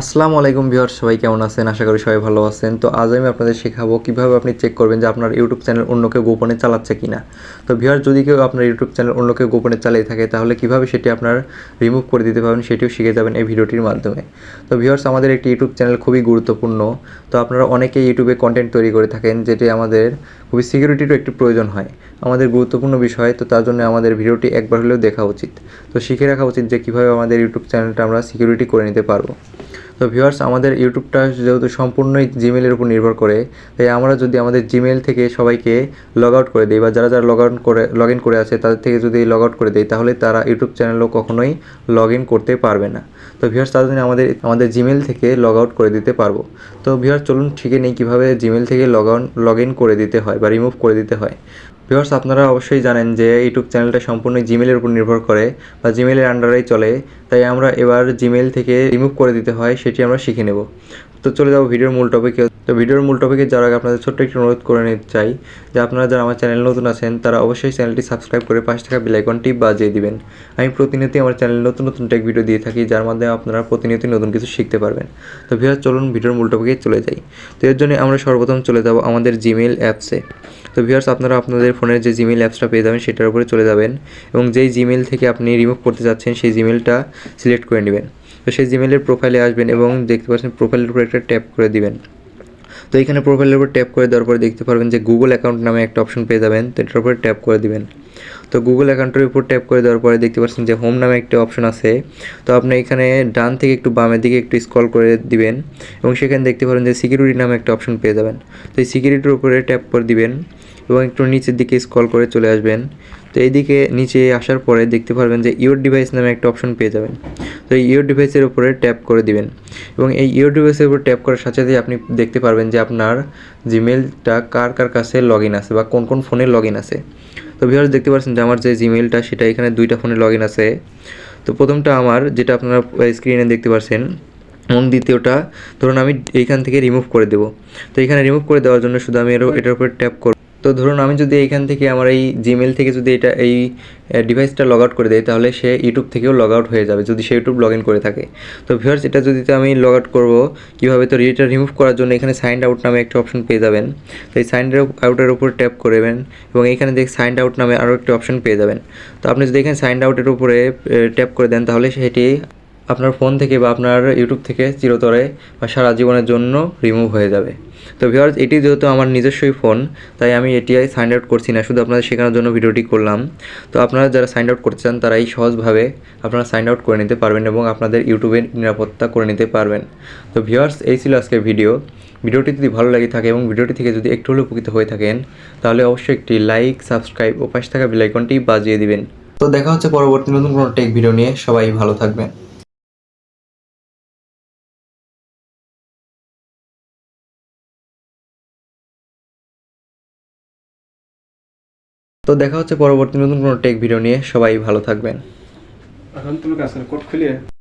আসসালামু আলাইকুম ভিউয়ার সবাই কেমন আছেন? আশা করি সবাই ভালো আছেন। তো আজ আমি আপনাদের শেখাবো কীভাবে আপনি চেক করবেন যে আপনার ইউটিউব চ্যানেল অন্য কেউ গোপনে চালাচ্ছে কিনা। তো ভিউয়ার যদি কেউ আপনার ইউটিউব চ্যানেল অন্য কেউ গোপনে চালিয়ে থাকে, তাহলে কীভাবে সেটি আপনার রিমুভ করে দিতে পারবেন, সেটিও শিখে যাবেন এই ভিডিওটির মাধ্যমে। তো ভিউয়ার্স, আমাদের একটি ইউটিউব চ্যানেল খুবই গুরুত্বপূর্ণ। তো আপনারা অনেকেই ইউটিউবে কন্টেন্ট তৈরি করে থাকেন, যেটি আমাদের খুবই সিকিউরিটিরও একটি প্রয়োজন হয়। আমাদের গুরুত্বপূর্ণ বিষয়, তো তার জন্য আমাদের ভিডিওটি একবার হলেও দেখা উচিত। তো শিখে রাখা উচিত যে কীভাবে আমাদের ইউটিউব চ্যানেলটা আমরা সিকিউরিটি করে নিতে পারব। তো ভিউয়ার্স আমাদের ইউটিউবটা যেহেতু সম্পূর্ণই জিমেলের উপর নির্ভর করে, তাই আমরা যদি আমাদের জিমেল থেকে সবাইকে লগ আউট করে দিই বা যারা যারা লগ আউট করে লগ ইন করে আছে, তাদের থেকে যদি লগ আউট করে দিই, তাহলে তারা ইউটিউব চ্যানেলও কখনোই লগ ইন করতে পারবে না। তো ভিউয়ার্স তাদের জন্য আমাদের আমাদের জিমেল থেকে লগ আউট করে দিতে পারব। তো ভিউয়ার্স চলুন শিখে নেই কীভাবে জিমেল থেকে লগ আউট লগ ইন করে দিতে হয় বা রিমুভ করে দিতে হয়। ভিউয়ার্স আপনারা অবশ্যই জানেন যে ইউটিউব চ্যানেলটা সম্পূর্ণ জিমেলের উপর নির্ভর করে বা জিমেলের আন্ডারেই চলে। তাই আমরা এবার জিমেল থেকে রিমুভ করে দিতে হয়, সেটি আমরা শিখে নেব। তো চলে যাব ভিডিওর মূল টপিকে তো ভিডিওর মূল টপিকে যাওয়ার আগে আপনাদের ছোট্ট একটি অনুরোধ করে নিতে চাই, যে আপনারা যারা আমার চ্যানেল নতুন আছেন, তারা অবশ্যই চ্যানেলটি সাবস্ক্রাইব করে পাশে থাকা বেলাইকনটি বাজিয়ে দিবেন। আমি প্রতিনিয়তই আমার চ্যানেলে নতুন নতুন টেক ভিডিও দিয়ে থাকি, যার মাধ্যমে আপনারা প্রতিনিয়তই নতুন কিছু শিখতে পারবেন। তো ভিউয়ার চলুন ভিডিওর মূল টপিকে চলে যাই। তো এর জন্য আমরা সর্বপ্রথম চলে যাব আমাদের জিমেল অ্যাপসে তো ভিউয়ার্স আপনারা আপনাদের ফোনের যে জিমেল অ্যাপসটা পেয়ে যাবেন, সেটার উপরে চলে যাবেন এবং যেই জিমেল থেকে আপনি রিমুভ করতে চাচ্ছেন সেই জিমেলটা সিলেক্ট করে নেবেন। তো সেই জিমেলের প্রোফাইলে আসবেন এবং দেখতে পাচ্ছেন প্রোফাইলের উপর একটা ট্যাপ করে দিবেন। তো এখানে প্রোফাইলের উপর ট্যাপ করে দেওয়ার পরে দেখতে পারবেন যে গুগল অ্যাকাউন্ট নামে একটা অপশন পেয়ে যাবেন, তো এটার উপরে ট্যাপ করে দিবেন। তো গুগল অ্যাকাউন্টের উপর ট্যাপ করে দেওয়ার পরে দেখতে পাচ্ছেন যে হোম নামে একটা অপশন আছে। তো আপনি এখানে ডান থেকে একটু বামের দিকে একটু স্ক্রল করে দিবেন এবং সেখানে দেখতে পারেন যে সিকিউরিটি নামে একটা অপশন পেয়ে যাবেন। তো এই সিকিউরিটির উপরে ট্যাপ করে দিবেন এবং একটু নিচের দিকে স্ক্রল করে চলে আসবেন। তো এইদিকে নিচে আসার পরে দেখতে পারবেন যে ইওর ডিভাইস নামে একটা অপশন পেয়ে যাবেন। তো এই ইওর ডিভাইসের উপরে ট্যাপ করে দিবেন। এবং এই ইওর ডিভাইসের উপর ট্যাপ করার সাথে সাথে আপনি দেখতে পারবেন যে আপনার জিমেলটা কার কার কাছে লগ ইন আছে বা কোন কোন ফোনে লগ ইন আছে। তো ভিউয়ার্স, দেখতে পাচ্ছেন যে আমার যে জিমেলটা সেটা এখানে দুইটা ফোনে লগ ইন আছে। তো প্রথমটা আমার, যেটা আপনারা স্ক্রিনে দেখতে পাচ্ছেন এবং দ্বিতীয়টা ধরুন আমি এইখান থেকে রিমুভ করে দেবো। তো এখানে রিমুভ করে দেওয়ার জন্য শুধু আমি এটার উপরে ট্যাপ করব। তো ধরুন আমি যদি এইখান থেকে আমার এই জিমেল থেকে যদি এটা এই ডিভাইসটা লগ আউট করে দেয় তাহলে সে ইউটিউব থেকেও লগ আউট হয়ে যাবে যদি সে ইউটিউব লগ ইন করে থাকে। তো ভিউয়ার্স এটা যদি তো আমি লগ আউট করব, কীভাবে? তো এটা রিমুভ করার জন্য এখানে সাইন আউট নামে একটা অপশন পেয়ে যাবেন। তো এই সাইন আউটের উপর ট্যাপ করবেন এবং এখানে দেখ সাইন আউট নামে আরও একটা অপশন পেয়ে যাবেন। তো আপনি যদি এখানে সাইন আউটের উপরে ট্যাপ করে দেন, তাহলে সেটি আপনার ফোন থেকে বা আপনার ইউটিউব থেকে চিরতরে বা সারা জীবনের জন্য রিমুভ হয়ে যাবে। তো ভিউয়ার্স, এটি যেহেতু আমার নিজস্বই ফোন, তাই আমি এটি সাইন আউট করছি না, শুধু আপনাদের শেখানোর জন্য ভিডিওটি করলাম। তো আপনারা যারা সাইন আউট করতে চান তারা এই সহজভাবে আপনারা সাইন আউট করে নিতে পারবেন এবং আপনাদের ইউটিউবের নিরাপত্তা করে নিতে পারবেন। তো ভিউয়ার্স, এই ছিল আজকের ভিডিও। ভিডিওটি যদি ভালো লাগে থাকে এবং ভিডিওটি থেকে যদি একটু হলেও উপকৃত হয়ে থাকেন, তাহলে অবশ্যই একটি লাইক, সাবস্ক্রাইব ও পাশে থাকা বেলাইকনটি বাজিয়ে দিবেন। তো দেখা হচ্ছে পরবর্তী নতুন কোনো টেক ভিডিও নিয়ে। সবাই ভালো থাকবেন। তো দেখা হচ্ছে পরবর্তী নতুন কোনো টেক ভিডিও নিয়ে। সবাই ভালো থাকবেন।